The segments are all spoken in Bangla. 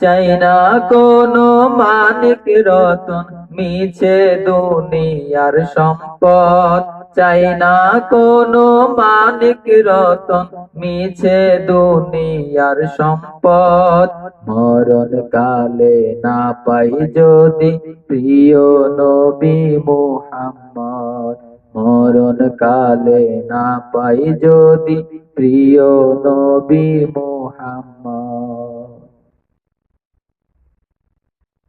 চাই না কোনো মানিক রতন, মিছে দুনিয়ার সম্পদ। চাই না কোনো মানিক রতন, মিছে দুনিয়ার সম্পদ। মরণ কালে না পাই যদি প্রিয় নবী মুহাম্মদ। মরণ কালে না পাই যদি প্রিয় নবী মুহাম্মদ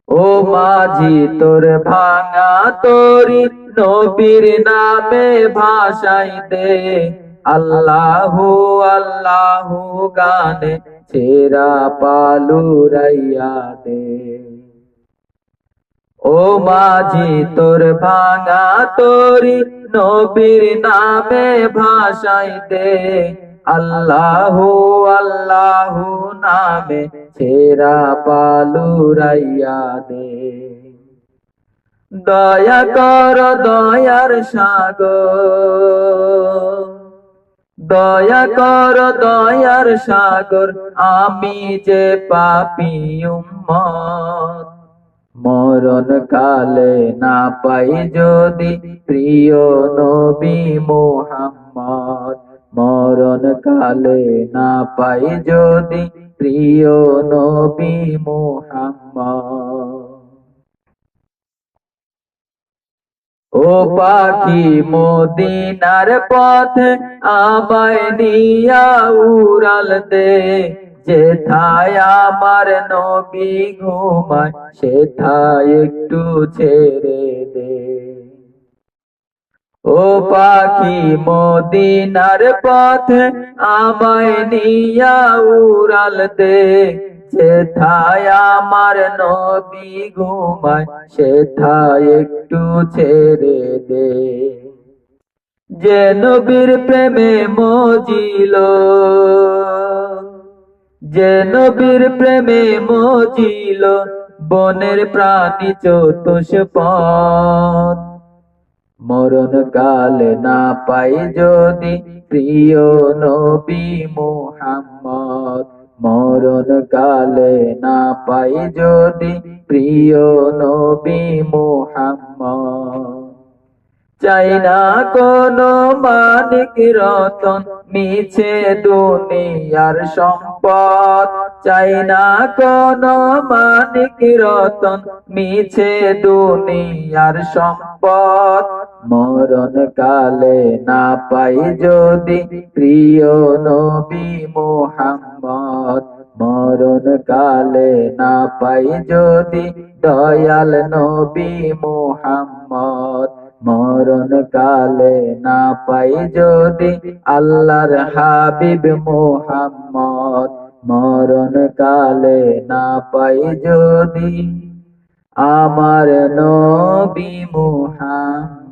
ও মাঝি তোর ভাঙা তোরি নবীর নামে ভাষাই দে। আল্লাহু আল্লাহু গানে ছেড়া পালুরাইয়া দে। ও মাঝি তোর ভাঙা তোরি নবীর নামে ভাষাই দে। আল্লাহু আল্লাহু নামে ছেড়া পালুরাইয়া দে। দয়া কর দয়ার সাগর, দয়া কর দয়ার সাগর, আমি যে পাপি উম্মত। মরণ কালে না পাই যদি প্রিয় নবী মোহাম্মদ। মরণ কালে না পাই যদি প্রিয় নবী মোহাম্মদ। ও পাখি মদিনার পথে আমায় নিয়া উড়াল দে, যেথায় আমার নবী ঘুমায়, সেথায় একটু ছেড়ে দে। ও পাখি মদিনার পথে আমায় নিয়া উড়াল দে। সেথায় আমার নবী ঘুমায়, সেথায় একটু ছেড়ে দে। যে নবীর প্রেমে মজিল, যে নবীর প্রেমে মজিল, বনের প্রাণী চতুষ্পদ। মরণ কালে না পাই যদি প্রিয় নবী মুহাম্মদ। মরণ কালে না পাই যদি প্রিয় নবী মুহাম্মদ। চাই না কোনো মানিক রতন, মিছে দুনিয়ার সম্পদ। চাই না কোনো মানিক রতন, মিছে দুনিয়ার সম্পদ। মরণ কালে না পাই যদি প্রিয় নবী মুহাম্মদ। মরণ কালে না পাই যদি দয়াল নবী মুহাম্মদ। মরণ কালে না পাই যদি আল্লাহর হাবিব মোহাম্মদ। মরণ কালে না পাই যদি আমার নবী মোহাম্মদ।